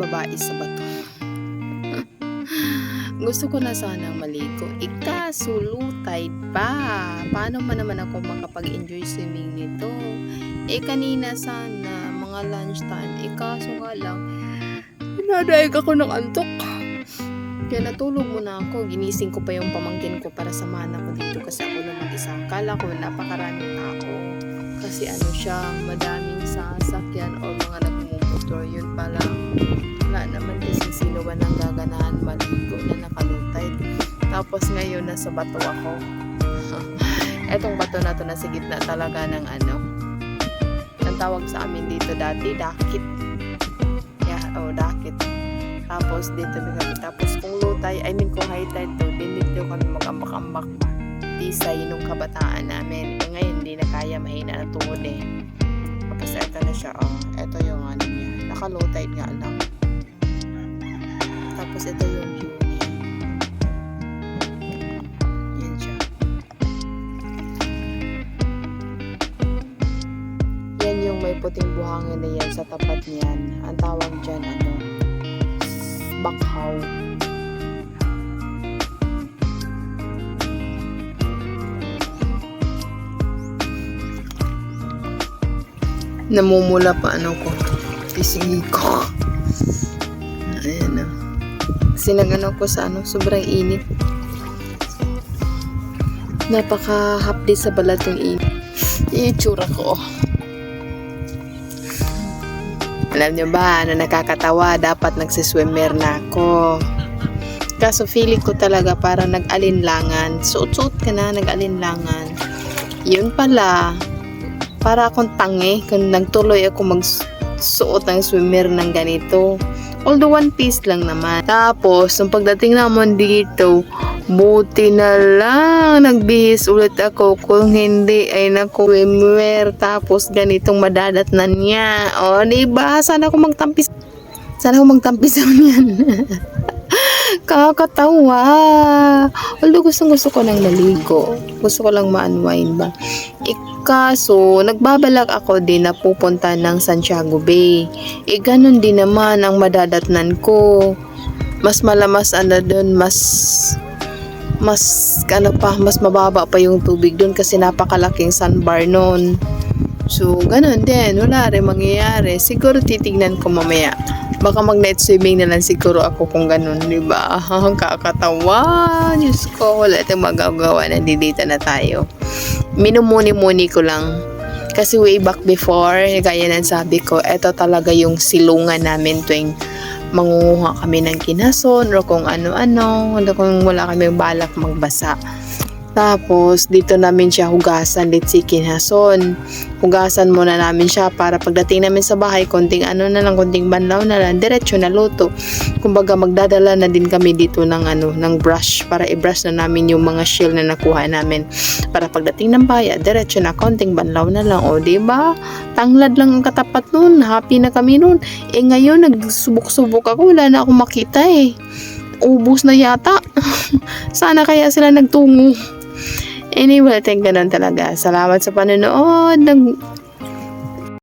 babae sa bato. Gusto ko na sanang maligo. Ikaso, lutay pa. Paano pa naman ako makapag-enjoy swimming nito? Eh, kanina sana, mga lunchtime. Ikaso nga lang, pinadaig ako ng antok. Kaya natulog muna ako. Ginising ko pa yung pamangkin ko para samahan ako dito kasi ako na mag-isa. Kala ko napakaraming tao. Kasi ano siya, madaming sasakyan Tapos ngayon nasa bato ako. Etong bato na to nasa gitna talaga ng ano. Ang tawag sa amin dito dati, dakit. Yeah, oh, dakit. Tapos dito kami. Tapos kung lutay, I mean kung high tide to, din dito kami mag-ambak-ambak pa. Tisay nung kabataan namin. Eh, ngayon hindi na kaya, mahina na tuhod eh. Tapos eto na siya, oh. Eto yung ano niya. Naka-low tide nga lang. Tapos ito yung view may puting buhangin na yan sa tapat niyan. Ang tawag dyan, ano, bakhaw. Namumula pa ano ko. Pisngi ko. Ayan na. Sinagano ko sa ano, sobrang init. Napaka-hapdi sa balat yung init. Itsura ko. Alam nyo ba, na nakakatawa, dapat nagsiswimmer na ako. Kaso feeling ko talaga para nag-alinlangan. Suot-suot ka na, nag-alinlangan. Yun pala, para akong tangi kung nagtuloy ako magsuot ng swimmer ng ganito. Although one piece lang naman. Tapos, nung pagdating naman dito, buti na lang nagbihis ulit ako. Kung hindi ay naku swimwear. Tapos ganitong madadatnan niya. O, diba? Sana ako magtampis. Sana ako magtampis yan. Kakatawa. Although gustong gusto ko nang naligo. Gusto ko lang ma-unwind ba. Ikaso, nagbabalak ako din na pupunta ng Santiago Bay. E ganun din naman ang madadatnan ko. Mas malamas ano dun, mas mas ano pa, mas mababa pa yung tubig dun kasi napakalaking sandbar nun. So, ganun din. Wala rin mangyayari. Siguro titignan ko mamaya. Baka mag-night swimming na lang siguro ako kung ganun, di ba? Ang kakatawa. Diyos ko, wala tayong magagawa. Nandito na tayo. Minumuni-muni ko lang. Kasi way back before, gaya ng sabi ko, eto talaga yung silungan namin tuwing mangunguha kami ng kinason or kung ano-ano, kung wala kami balak magbasa. Tapos, dito namin siya hugasan, let's say, kinason. Hugasan muna namin siya para pagdating namin sa bahay, konting ano na lang, konting banlaw na lang, diretso na luto. Kumbaga, magdadala na din kami dito ng ano, ng brush para i-brush na namin yung mga shell na nakuha namin. Para pagdating ng bahay, diretso na, konting banlaw na lang. O, ba? Tanglad lang ang katapat nun. Happy na kami nun. Eh, ngayon, nagsubok-subok ako. Wala na akong makita eh. Ubus na yata. Sana kaya sila nagtungo. Anyway, thank ganun talaga. Salamat sa panonood. Nag